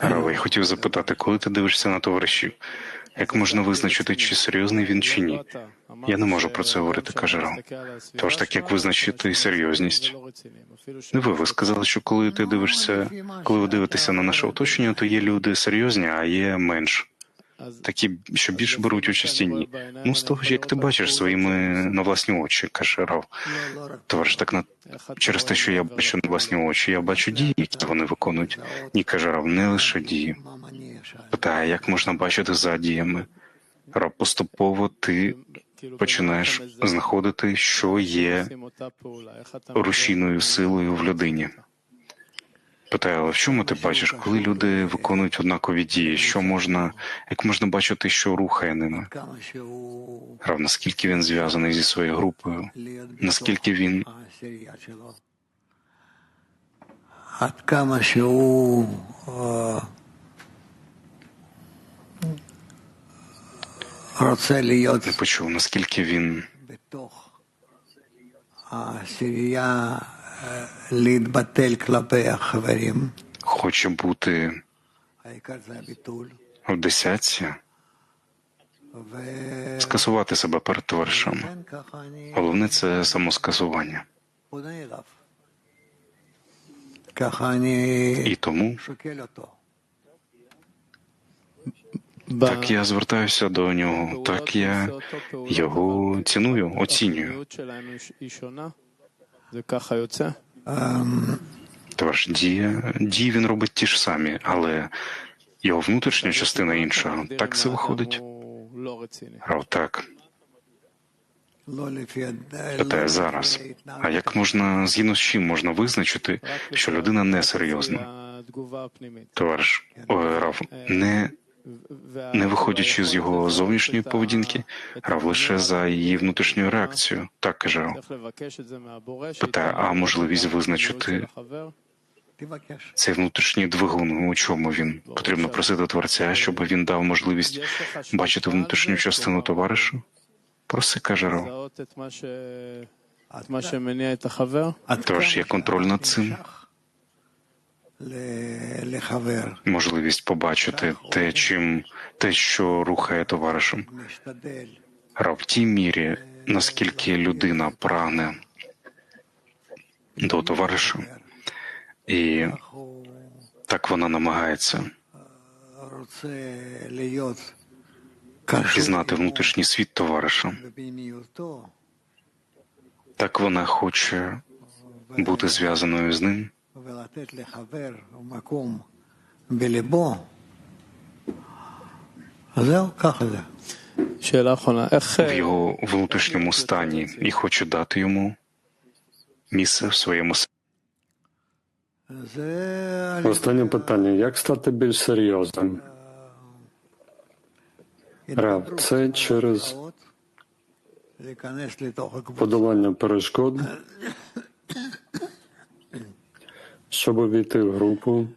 Рава, я хотів запитати, коли ти дивишся на товаришів, як можна визначити, чи серйозний він, чи ні? Я не можу про це говорити, каже Рав. Тож так як визначити серйозність? Не ви, ви сказали, що коли ти дивишся, коли ви дивитеся на наше оточення, то є люди серйозні, а є менш. Такі, що більше беруть участь і ні. Ну, з того ж, як ти бачиш своїми на власні очі, каже Рав. Товариш, так на через те, що я бачу на власні очі, я бачу дії, які вони виконують. Ні, каже Рав, не лише дії. Питає, як можна бачити за діями. Рав, поступово ти починаєш знаходити, що є рушійною силою в людині. Питаю, але в чому ти бачиш, коли люди виконують однакові дії, що можна, як можна бачити, що рухає ними? Рав, наскільки він зв'язаний зі своєю групою, наскільки він? Не почув, наскільки він? Хочу бути в десятці, скасувати себе перед товаришем. Головне це самоскасування. І тому так я звертаюся до нього, так я його ціную, оцінюю. Тож дії він робить ті ж самі, але його внутрішня частина інша. Так це виходить? Рав, так. Питає зараз. А як можна згідно з чим можна визначити, що людина несерйозна? Товариш Рав, не не виходячи з його зовнішньої поведінки, грав лише за її внутрішню реакцію. Так каже Рао. Питає, а можливість визначити цей внутрішній двигун, у чому він потрібно просити творця, щоб він дав можливість бачити внутрішню частину товаришу. Проси каже Рао. Тож є контроль над цим можливість побачити те, чим те, що рухає товаришем. А в тій мірі, наскільки людина прагне до товариша, і так вона намагається пізнати внутрішній світ товариша. Так вона хоче бути зв'язаною з ним. ולתת לחבר מקום בליבו, אז זהו, ככה זה. שאלה אחרונה, איך в його внутрішньому стані, і хоче дати йому місце в своєму серці. זה על Останнє питання: як стати більш серйозним? Рав, це через להיכנס לתוך הקבוצה, подолання перешкод, щоб увійти в групу,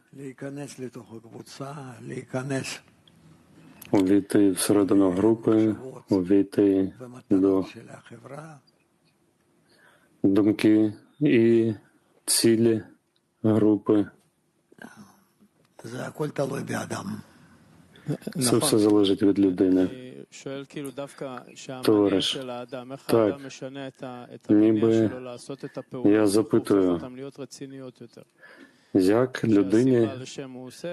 увійти всередину групи, увійти до думки і цілі групи. Це все залежить від людини товариш. Так, ніби я запитую, як людині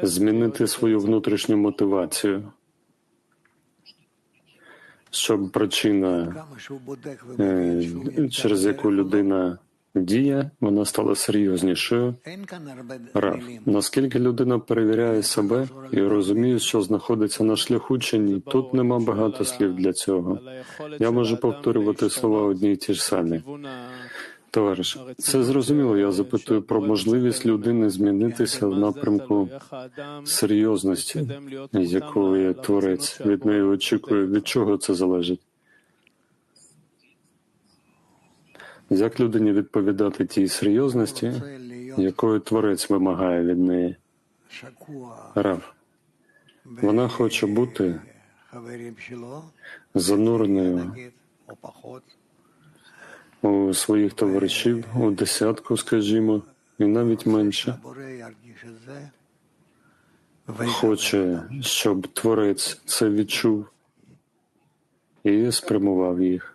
змінити свою внутрішню мотивацію, щоб причина, е, через яку людина дія, вона стала серйознішою. Раф. Наскільки людина перевіряє себе і розуміє, що знаходиться на шляху чи ні, тут нема багато слів для цього. Я можу повторювати слова одні й ті ж самі. Товариш, це зрозуміло. Я запитую про можливість людини змінитися в напрямку серйозності, якої творець від неї очікує. Від чого це залежить? Як людині відповідати тій серйозності, якою творець вимагає від неї? Рав. Вона хоче бути зануреною у своїх товаришів, у десятку, скажімо, і навіть менше. Хоче, щоб творець це відчув і спрямував їх.